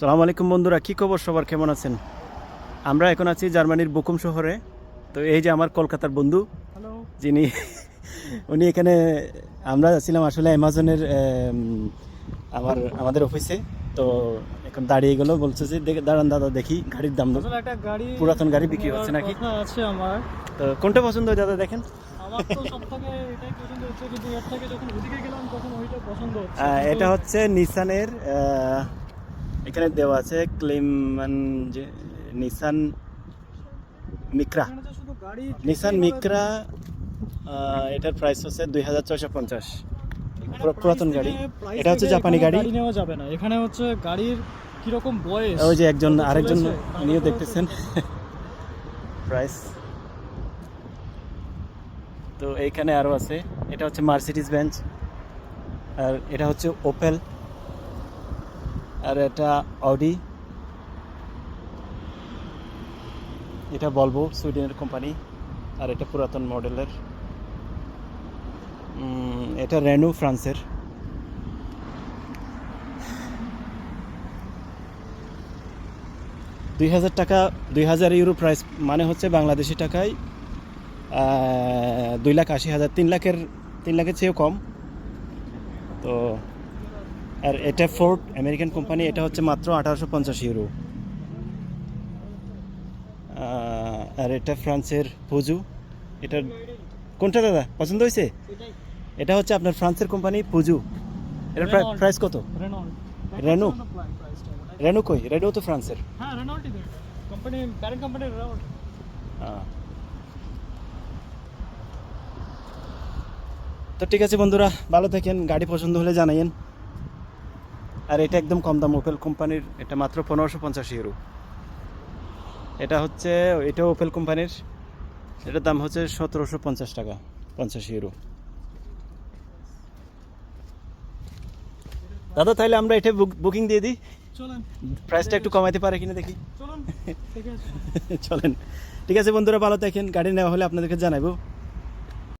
সালাম আলাইকুম বন্ধুরা কী খবর সবার? কেমন আছেন? আমরা এখন আছি জার্মানির বুকুম শহরে। তো এই যে আমার কলকাতার বন্ধু যিনি উনি এখানে আমরা ছিলাম আসলে অ্যামাজনের আমার আমাদের অফিসে। তো এখন দাঁড়িয়ে গেল বলছে যে দাঁড়ান দাদা দেখি গাড়ির দাম একটা গাড়ি পুরাতন গাড়ি বিক্রি হচ্ছে নাকি? আছে আমার। তো কোনটা পছন্দ হয় দাদা দেখেন? এটা হচ্ছে নিসানের এখানে দেওয়া আছে ক্লেমান যে নিসান মিক্রা। নিসান মিক্রা এটার প্রাইস হচ্ছে দুই হাজার ছয়শো পঞ্চাশ। পুরাতন গাড়ি। এটা হচ্ছে জাপানি গাড়ি। নেওয়া যাবে না। এখানে হচ্ছে গাড়ির কীরকম বয়স? ওই যে একজন আরেকজন উপর দেখতেছেন। প্রাইস তো এইখানে আরও আছে। এটা হচ্ছে মার্সিডিস বেঞ্চ আর এটা হচ্ছে ওপেল আর এটা অডি এটা বলব সুইডেনের কোম্পানি আর এটা পুরাতন মডেলের এটা রেনু ফ্রান্সের দুই হাজার টাকা, দুই হাজার ইউরো প্রাইস মানে হচ্ছে বাংলাদেশি টাকায় দুই লাখ আশি হাজার, তিন লাখের তিন লাখের চেয়েও কম। তো আর এটা ফোর্ড আমেরিকান কোম্পানি এটা হচ্ছে মাত্র আঠারোশো পঞ্চাশ ইউরো আর এটা ফ্রান্সের পুজু এটা কোনটা দাদা পছন্দ হয়েছে? এটা হচ্ছে আপনার ফ্রান্সের কোম্পানি পুজু এটার Renault। প্রাইস কত? Renault? রেনু কই? রেনু তো ফ্রান্সের। হ্যাঁ। তো ঠিক আছে বন্ধুরা ভালো থাকেন গাড়ি পছন্দ হলে জানাইয়েন। আর এটা একদম কম দাম ওপেল কোম্পানির এটা মাত্র পনেরোশো পঞ্চাশ ইউরো এটা হচ্ছে এটা ওপেল কোম্পানির এটার দাম হচ্ছে সতেরোশো পঞ্চাশ টাকা পঞ্চাশ ইউরো দাদা তাহলে আমরা এটা বুকিং দিয়ে দিই। চলেন। প্রাইসটা একটু কমাইতে পারে কিনা দেখি। চলুন চলেন। ঠিক আছে বন্ধুরা ভালো দেখেন গাড়ি নেওয়া হলে আপনাদেরকে জানাব